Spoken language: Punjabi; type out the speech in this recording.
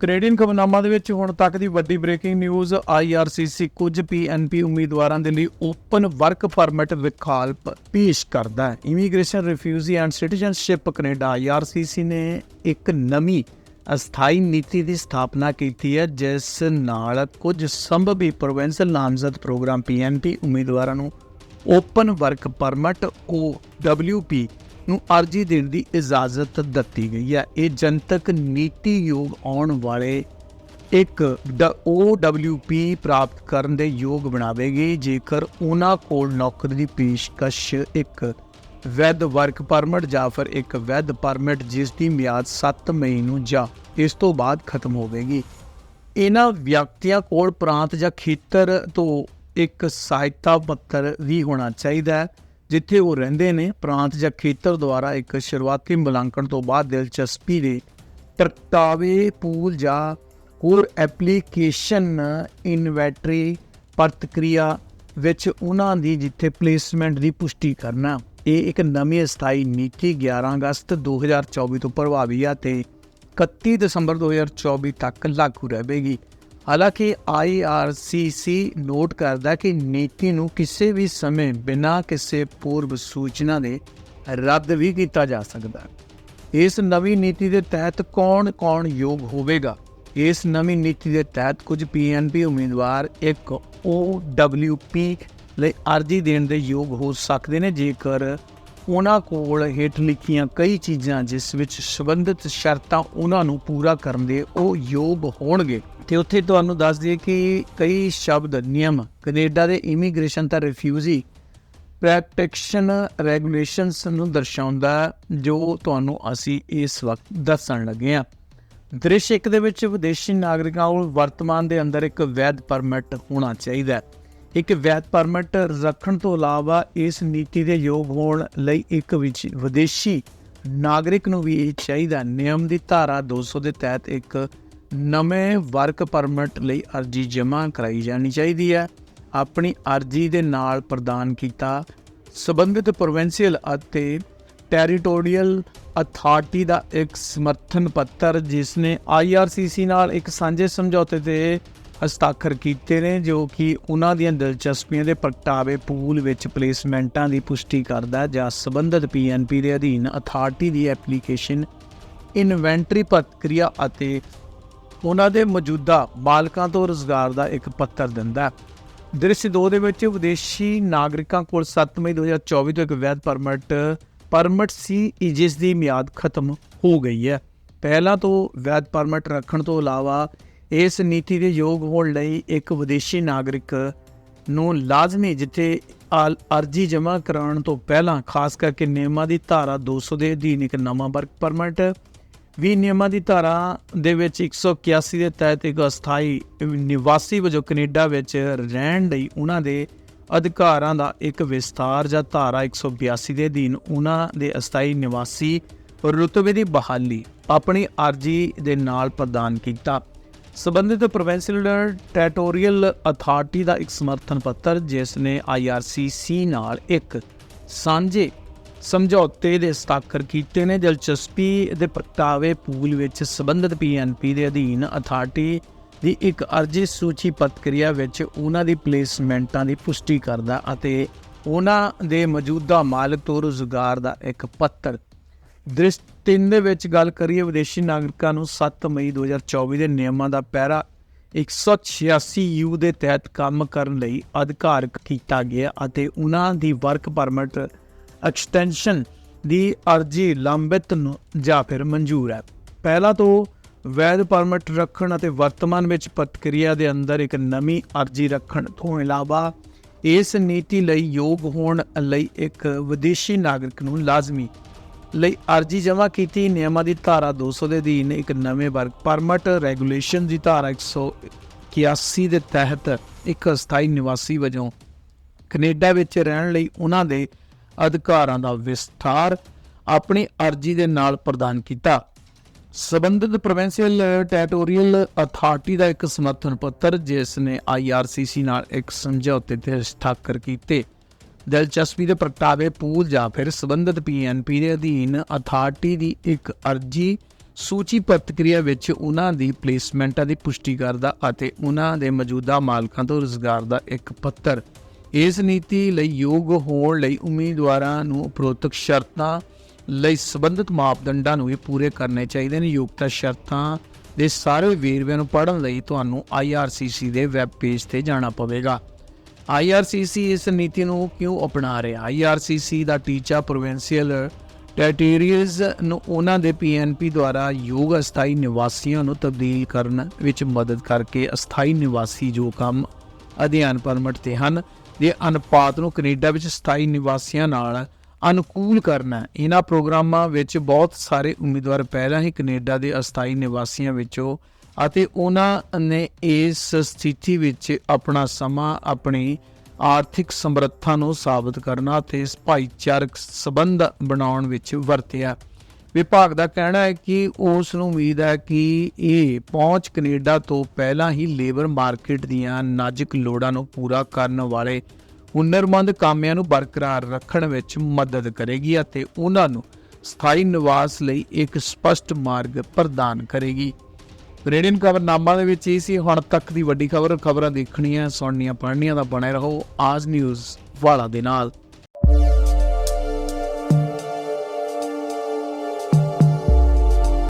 ਕੈਨੇਡੀਅਨ ਖਬਰਨਾਮਾ ਦੇ ਵਿੱਚ ਹੁਣ ਤੱਕ ਦੀ ਵੱਡੀ ਬ੍ਰੇਕਿੰਗ ਨਿਊਜ਼ IRCC ਕੁਝ PNP ਉਮੀਦਵਾਰਾਂ ਦੇ ਲਈ ਓਪਨ ਵਰਕ ਪਰਮਿਟ ਵਿਕਲਪ ਪੇਸ਼ ਕਰਦਾ ਹੈ। Immigration refugee and citizenship Canada IRCC ਨੇ ਇੱਕ ਨਵੀਂ ਅਸਥਾਈ ਨੀਤੀ ਦੀ ਸਥਾਪਨਾ ਕੀਤੀ ਹੈ, ਜਿਸ ਨਾਲ ਕੁਝ ਸੰਭਵੀ ਪ੍ਰੋਵਿੰਸ਼ਲ ਨਾਮਜ਼ਦ ਪ੍ਰੋਗਰਾਮ PNP ਉਮੀਦਵਾਰਾਂ ਨੂੰ ਓਪਨ ਵਰਕ ਪਰਮਿਟ OWP ਨੂੰ ਅਰਜ਼ੀ ਦੇਣ ਦੀ ਇਜਾਜ਼ਤ ਦਿੱਤੀ ਗਈ ਹੈ। ਇਹ ਜਨਤਕ ਨੀਤੀ ਯੋਗ ਆਉਣ ਵਾਲੇ ਇੱਕ OWP ਪ੍ਰਾਪਤ ਕਰਨ ਦੇ ਯੋਗ ਬਣਾਵੇਗੀ। ਜੇਕਰ ਉਹਨਾਂ ਕੋਲ ਨੌਕਰੀ ਦੀ ਪੇਸ਼ਕਸ਼ ਇੱਕ ਵੈਧ ਵਰਕ ਪਰਮਿਟ ਜਾਂ ਫਿਰ ਇੱਕ ਵੈਧ ਪਰਮਿਟ ਜਿਸ ਦੀ ਮਿਆਦ 7 ਮਈ ਨੂੰ ਜਾਂ ਇਸ ਤੋਂ ਬਾਅਦ ਖਤਮ ਹੋਵੇਗੀ। ਇਹਨਾਂ ਵਿਅਕਤੀਆਂ ਕੋਲ ਪ੍ਰਾਂਤ ਜਾਂ ਖੇਤਰ ਤੋਂ ਇੱਕ ਸਹਾਇਤਾ ਪੱਤਰ ਵੀ ਹੋਣਾ ਚਾਹੀਦਾ ਹੈ। ਜਿੱਥੇ ਉਹ ਰਹਿੰਦੇ ਨੇ, ਪ੍ਰਾਂਤ ਜਾਂ ਖੇਤਰ ਦੁਆਰਾ ਇੱਕ ਸ਼ੁਰੂਆਤੀ ਮੁਲਾਂਕਣ ਤੋਂ ਬਾਅਦ ਦਿਲਚਸਪੀ ਦੇ ਪ੍ਰਗਟਾਵੇ ਪੂਲ ਜਾਂ ਹੋਰ ਐਪਲੀਕੇਸ਼ਨ ਇਨਵੈਂਟਰੀ ਪ੍ਰਤੀਕਿਰਿਆ ਵਿੱਚ ਉਹਨਾਂ ਦੀ ਜਿੱਥੇ ਪਲੇਸਮੈਂਟ ਦੀ ਪੁਸ਼ਟੀ ਕਰਨਾ। ਇਹ ਇੱਕ ਨਵੀਂ ਅਸਥਾਈ ਨੀਤੀ 11 ਅਗਸਤ 2024 ਤੋਂ ਪ੍ਰਭਾਵੀ ਹੈ ਤੇ 31 ਦਸੰਬਰ 2024 ਤੱਕ ਲਾਗੂ ਰਹੇਗੀ। ਹਾਲਾਂਕਿ IRCC ਨੋਟ ਕਰਦਾ ਕਿ ਨੀਤੀ ਨੂੰ ਕਿਸੇ ਵੀ ਸਮੇਂ ਬਿਨਾਂ ਕਿਸੇ ਪੂਰਵ ਸੂਚਨਾ ਦੇ ਰੱਦ ਵੀ ਕੀਤਾ ਜਾ ਸਕਦਾ ਹੈ। ਇਸ ਨਵੀਂ ਨੀਤੀ ਦੇ ਤਹਿਤ ਕੌਣ-ਕੌਣ ਯੋਗ ਹੋਵੇਗਾ? ਇਸ ਨਵੀਂ ਨੀਤੀ ਦੇ ਤਹਿਤ ਕੁਝ PNP ਉਮੀਦਵਾਰ ਇੱਕ OWP ਲਈ ਅਰਜ਼ੀ ਦੇਣ ਦੇ ਯੋਗ ਹੋ ਸਕਦੇ ਨੇ। ਜੇਕਰ ਉਹਨਾਂ ਕੋਲ ਹੇਠ ਲਿਖੀਆਂ ਕਈ ਚੀਜ਼ਾਂ ਜਿਸ ਵਿੱਚ ਸੰਬੰਧਿਤ ਸ਼ਰਤਾਂ ਉਹਨਾਂ ਨੂੰ ਪੂਰਾ ਕਰਨ ਦੇ ਉਹ ਯੋਗ ਹੋਣਗੇ। ਤੇ ਉੱਥੇ ਤੁਹਾਨੂੰ ਦੱਸ ਦਈਏ ਕਿ ਕਈ ਸ਼ਬਦ, ਨਿਯਮ ਕੈਨੇਡਾ ਦੇ ਇਮੀਗ੍ਰੇਸ਼ਨ ਤਾਂ ਰਿਫਿਊਜੀ ਪ੍ਰੋਟੈਕਸ਼ਨ ਰੈਗੂਲੇਸ਼ਨਸ ਨੂੰ ਦਰਸਾਉਂਦਾ ਜੋ ਤੁਹਾਨੂੰ ਅਸੀਂ ਇਸ ਵਕਤ ਦੱਸਣ ਲੱਗੇ ਹਾਂ। ਦ੍ਰਿਸ਼ ਇੱਕ ਦੇ ਵਿੱਚ ਵਿਦੇਸ਼ੀ ਨਾਗਰਿਕਾਂ ਕੋਲ ਵਰਤਮਾਨ ਦੇ ਅੰਦਰ ਇੱਕ ਵੈਧ ਪਰਮਿਟ ਹੋਣਾ ਚਾਹੀਦਾ ਹੈ। ਇੱਕ ਵੈਦ ਪਰਮਿਟ ਰੱਖਣ ਤੋਂ ਇਲਾਵਾ ਇਸ ਨੀਤੀ ਦੇ ਯੋਗ ਹੋਣ ਲਈ ਇੱਕ ਵਿੱਚ ਵਿਦੇਸ਼ੀ ਨਾਗਰਿਕ ਨੂੰ ਵੀ ਇਹ ਚਾਹੀਦਾ ਨਿਯਮ ਦੀ ਧਾਰਾ 200 ਦੇ ਤਹਿਤ ਇੱਕ ਨਵੇਂ ਵਰਕ ਪਰਮਿਟ ਲਈ ਅਰਜ਼ੀ ਜਮ੍ਹਾਂ ਕਰਾਈ ਜਾਣੀ ਚਾਹੀਦੀ ਹੈ। ਆਪਣੀ ਅਰਜ਼ੀ ਦੇ ਨਾਲ ਪ੍ਰਦਾਨ ਕੀਤਾ ਸਬੰਧਿਤ ਪ੍ਰੋਵਿੰਸ਼ੀਅਲ ਅਤੇ ਟੈਰੀਟੋਰੀਅਲ ਅਥਾਰਟੀ ਦਾ ਇੱਕ ਸਮਰਥਨ ਪੱਤਰ, ਜਿਸ ਨੇ IRCC ਨਾਲ ਇੱਕ ਸਾਂਝੇ ਸਮਝੌਤੇ ਤੇ ਹਸਤਾਖਰ ਕੀਤੇ ਨੇ, ਜੋ ਕਿ ਉਹਨਾਂ ਦੀਆਂ ਦਿਲਚਸਪੀਆਂ ਦੇ ਪ੍ਰਗਟਾਵੇ ਪੂਲ ਵਿੱਚ ਪਲੇਸਮੈਂਟਾਂ ਦੀ ਪੁਸ਼ਟੀ ਕਰਦਾ ਹੈ, ਜਾਂ ਸਬੰਧਤ PNP ਦੇ ਅਧੀਨ ਅਥਾਰਟੀ ਦੀ ਐਪਲੀਕੇਸ਼ਨ ਇਨਵੈਂਟਰੀ ਪ੍ਰਕਿਰਿਆ ਅਤੇ ਉਹਨਾਂ ਦੇ ਮੌਜੂਦਾ ਮਾਲਕਾਂ ਤੋਂ ਰੋਜ਼ਗਾਰ ਦਾ ਇੱਕ ਪੱਤਰ ਦਿੰਦਾ ਦ੍ਰਿਸ਼ 2 ਦੇ ਵਿੱਚ ਵਿਦੇਸ਼ੀ ਨਾਗਰਿਕਾਂ ਕੋਲ 7 ਮਈ 2024 ਤੋਂ ਇੱਕ ਵੈਧ ਪਰਮਿਟ ਪਰਮਿਟ ਸੀ ਜਿਸ ਦੀ ਮਿਆਦ ਖਤਮ ਹੋ ਗਈ ਹੈ। ਪਹਿਲਾਂ ਤੋਂ ਵੈਧ ਪਰਮਿਟ ਰੱਖਣ ਤੋਂ ਇਲਾਵਾ ਇਸ ਨੀਤੀ ਦੇ ਯੋਗ ਹੋਣ ਲਈ ਇੱਕ ਵਿਦੇਸ਼ੀ ਨਾਗਰਿਕ ਨੂੰ ਲਾਜ਼ਮੀ ਜਿੱਥੇ ਆਲ- ਅਰਜ਼ੀ ਜਮ੍ਹਾਂ ਕਰਾਉਣ ਤੋਂ ਪਹਿਲਾਂ, ਖਾਸ ਕਰਕੇ ਨਿਯਮਾਂ ਦੀ ਧਾਰਾ 200 ਦੇ ਅਧੀਨ ਇੱਕ ਨਵਾਂ ਵਰਕ ਪਰਮਿਟ, ਵੀ ਨਿਯਮਾਂ ਦੀ ਧਾਰਾ ਦੇ ਵਿੱਚ 181 ਦੇ ਤਹਿਤ ਇੱਕ ਅਸਥਾਈ ਨਿਵਾਸੀ ਵਜੋਂ ਕੈਨੇਡਾ ਵਿੱਚ ਰਹਿਣ ਲਈ ਉਹਨਾਂ ਦੇ ਅਧਿਕਾਰਾਂ ਦਾ ਇੱਕ ਵਿਸਥਾਰ ਜਾਂ ਧਾਰਾ 182 ਦੇ ਅਧੀਨ ਉਹਨਾਂ ਦੇ ਅਸਥਾਈ ਨਿਵਾਸੀ ਰੁਤਬੇ ਦੀ ਬਹਾਲੀ ਆਪਣੀ ਅਰਜ਼ੀ ਦੇ ਨਾਲ ਪ੍ਰਦਾਨ ਕੀਤਾ। ਸਬੰਧਿਤ ਪ੍ਰੋਵਿੰਸ਼ੀਅਲ ਟੈਰੀਟੋਰੀਅਲ ਅਥਾਰਟੀ ਦਾ ਇੱਕ ਸਮਰਥਨ ਪੱਤਰ, ਜਿਸ ਨੇ IRCC ਨਾਲ ਇੱਕ ਸਾਂਝੇ ਸਮਝੌਤੇ ਦੇ ਹਸਤਾਖਰ ਕੀਤੇ ਨੇ, ਦਿਲਚਸਪੀ ਦੇ ਪ੍ਰਗਟਾਵੇ ਪੂਲ ਵਿੱਚ ਸਬੰਧਤ PNP ਦੇ ਅਧੀਨ ਅਥਾਰਟੀ ਦੀ ਇੱਕ ਅਰਜ਼ੀ ਸੂਚੀ ਪ੍ਰਕਿਰਿਆ ਵਿੱਚ ਉਹਨਾਂ ਦੀ ਪਲੇਸਮੈਂਟਾਂ ਦੀ ਪੁਸ਼ਟੀ ਕਰਦਾ ਅਤੇ ਉਹਨਾਂ ਦੇ ਮੌਜੂਦਾ ਮਾਲਕ ਤੋਂ ਰੁਜ਼ਗਾਰ ਦਾ ਇੱਕ ਪੱਤਰ ਦ੍ਰਿਸ਼ 3 ਦੇ ਵਿੱਚ ਗੱਲ ਕਰੀਏ, ਵਿਦੇਸ਼ੀ ਨਾਗਰਿਕਾਂ ਨੂੰ 7 ਮਈ 2024 ਦੇ ਨਿਯਮਾਂ ਦਾ ਪੈਰਾ 186 ਯੂ ਦੇ ਤਹਿਤ ਕੰਮ ਕਰਨ ਲਈ ਅਧਿਕਾਰਕ ਕੀਤਾ ਗਿਆ ਅਤੇ ਉਹਨਾਂ ਦੀ ਵਰਕ ਪਰਮਿਟ ਐਕਸਟੈਂਸ਼ਨ ਦੀ ਅਰਜ਼ੀ ਲੰਬਿਤ ਨੂੰ, ਜਾਂ ਫਿਰ ਮਨਜ਼ੂਰ ਹੈ। ਪਹਿਲਾਂ ਤੋਂ ਵੈਧ ਪਰਮਿਟ ਰੱਖਣ ਅਤੇ ਵਰਤਮਾਨ ਵਿੱਚ ਪ੍ਰਕਿਰਿਆ ਦੇ ਅੰਦਰ ਇੱਕ ਨਵੀਂ ਅਰਜ਼ੀ ਰੱਖਣ ਤੋਂ ਇਲਾਵਾ ਇਸ ਨੀਤੀ ਲਈ ਯੋਗ ਹੋਣ ਲਈ ਇੱਕ ਵਿਦੇਸ਼ੀ ਨਾਗਰਿਕ ਨੂੰ ਲਾਜ਼ਮੀ ਲਈ ਅਰਜ਼ੀ ਜਮ੍ਹਾਂ ਕੀਤੀ। ਨਿਯਮਾਂ ਦੀ ਧਾਰਾ 200 ਦੇ ਅਧੀਨ ਇੱਕ ਨਵੇਂ ਵਰਗ ਪਰਮਿਟ ਰੈਗੂਲੇਸ਼ਨ ਦੀ ਧਾਰਾ 181 ਦੇ ਤਹਿਤ ਇੱਕ ਅਸਥਾਈ ਨਿਵਾਸੀ ਵਜੋਂ ਕੈਨੇਡਾ ਵਿੱਚ ਰਹਿਣ ਲਈ ਉਹਨਾਂ ਦੇ ਅਧਿਕਾਰਾਂ ਦਾ ਵਿਸਥਾਰ ਆਪਣੀ ਅਰਜ਼ੀ ਦੇ ਨਾਲ ਪ੍ਰਦਾਨ ਕੀਤਾ। ਸਬੰਧਿਤ ਪ੍ਰੋਵਿੰਸ਼ੀਅਲ ਟੈਰੀਟੋਰੀਅਲ ਅਥਾਰਟੀ ਦਾ ਇੱਕ ਸਮਰਥਨ ਪੱਤਰ, ਜਿਸ ਨੇ IRCC ਨਾਲ ਇੱਕ ਸਮਝੌਤੇ ਤੇ ਹਸਤਾਖਰ ਕੀਤੇ। ਦਿਲਚਸਪੀ ਦੇ ਪ੍ਰਗਟਾਵੇ ਪੂਲ ਜਾਂ ਫਿਰ ਸਬੰਧਤ PNP ਦੇ ਅਧੀਨ ਅਥਾਰਟੀ ਦੀ ਇੱਕ ਅਰਜ਼ੀ ਸੂਚੀ ਪ੍ਰਤੀਕਿਰਿਆ ਵਿੱਚ ਉਹਨਾਂ ਦੀ ਪਲੇਸਮੈਂਟਾਂ ਦੀ ਪੁਸ਼ਟੀ ਕਰਦਾ ਅਤੇ ਉਹਨਾਂ ਦੇ ਮੌਜੂਦਾ ਮਾਲਕਾਂ ਤੋਂ ਰੁਜ਼ਗਾਰ ਦਾ ਇੱਕ ਪੱਤਰ। ਇਸ ਨੀਤੀ ਲਈ ਯੋਗ ਹੋਣ ਲਈ ਉਮੀਦਵਾਰਾਂ ਨੂੰ ਉਪਰੋਕਤ ਸ਼ਰਤਾਂ ਲਈ ਸੰਬੰਧਿਤ ਮਾਪਦੰਡਾਂ ਨੂੰ ਵੀ ਪੂਰੇ ਕਰਨੇ ਚਾਹੀਦੇ ਨੇ। ਯੋਗਤਾ ਸ਼ਰਤਾਂ ਦੇ ਸਾਰੇ ਵੇਰਵਿਆਂ ਨੂੰ ਪੜ੍ਹਨ ਲਈ ਤੁਹਾਨੂੰ IRCC ਦੇ ਵੈਬ ਪੇਜ ਤੇ ਜਾਣਾ ਪਵੇਗਾ। IRCC ਇਸ ਨੀਤੀ ਨੂੰ ਕਿਉਂ ਅਪਣਾ ਰਿਹਾ? IRCC ਦਾ ਟੀਚਾ ਪ੍ਰੋਵਿੰਸ਼ੀਅਲ ਟੈਰੀਟਰੀਜ਼ ਨੂੰ ਉਹਨਾਂ ਦੇ PNP ਦੁਆਰਾ ਯੋਗ ਅਸਥਾਈ ਨਿਵਾਸੀਆਂ ਨੂੰ ਤਬਦੀਲ ਕਰਨ ਵਿੱਚ ਮਦਦ ਕਰਕੇ ਅਸਥਾਈ ਨਿਵਾਸੀ ਜੋ ਕੰਮ ਅਧਿਐਨ ਪਰਮਿਟ ਤੇ ਹਨ, ਦੇ ਅਨੁਪਾਤ ਨੂੰ ਕੈਨੇਡਾ ਵਿੱਚ ਸਥਾਈ ਨਿਵਾਸੀਆਂ ਨਾਲ ਅਨੁਕੂਲ ਕਰਨਾ ਇਹਨਾਂ ਪ੍ਰੋਗਰਾਮਾਂ ਵਿੱਚ ਬਹੁਤ ਸਾਰੇ ਉਮੀਦਵਾਰ ਪਹਿਲਾਂ ਹੀ ਕੈਨੇਡਾ ਦੇ ਅਸਥਾਈ ਨਿਵਾਸੀਆਂ ਵਿੱਚੋਂ ਅਤੇ ਉਹਨਾਂ ਨੇ ਇਸ ਸਥਿਤੀ ਵਿੱਚ ਆਪਣਾ ਸਮਾਂ ਆਪਣੀ ਆਰਥਿਕ ਸਮਰੱਥਾ ਨੂੰ ਸਾਬਤ ਕਰਨਾ ਅਤੇ ਇਸ ਭਾਈਚਾਰਕ ਸਬੰਧ ਬਣਾਉਣ ਵਿੱਚ ਵਰਤਿਆ। ਵਿਭਾਗ ਦਾ ਕਹਿਣਾ ਹੈ ਕਿ ਉਸ ਨੂੰ ਉਮੀਦ ਹੈ ਕਿ ਇਹ ਪਹੁੰਚ ਕੈਨੇਡਾ ਤੋਂ ਪਹਿਲਾਂ ਹੀ ਲੇਬਰ ਮਾਰਕੀਟ ਦੀਆਂ ਨਾਜ਼ੁਕ ਲੋੜਾਂ ਨੂੰ ਪੂਰਾ ਕਰਨ ਵਾਲੇ ਹੁਨਰਮੰਦ ਕਾਮਿਆਂ ਨੂੰ ਬਰਕਰਾਰ ਰੱਖਣ ਵਿੱਚ ਮਦਦ ਕਰੇਗੀ ਅਤੇ ਉਹਨਾਂ ਨੂੰ ਸਥਾਈ ਨਿਵਾਸ ਲਈ ਇੱਕ ਸਪਸ਼ਟ ਮਾਰਗ ਪ੍ਰਦਾਨ ਕਰੇਗੀ। ਰੇਡੀਅਨ ਖਬਰਨਾਮਾ ਦੇ ਵਿੱਚ ਇਹ ਸੀ, ਹੁਣ ਤੱਕ ਦੀ ਵੱਡੀ ਖਬਰ, ਖਬਰਾਂ ਦੇਖਣੀਆਂ, ਸੁਣਨੀਆਂ, ਪੜ੍ਹਨੀਆਂ ਦਾ ਬਣੇ ਰਹੋ ਆਜ ਨਿਊਜ਼ ਵਾਲਾ ਦੇ ਨਾਲ।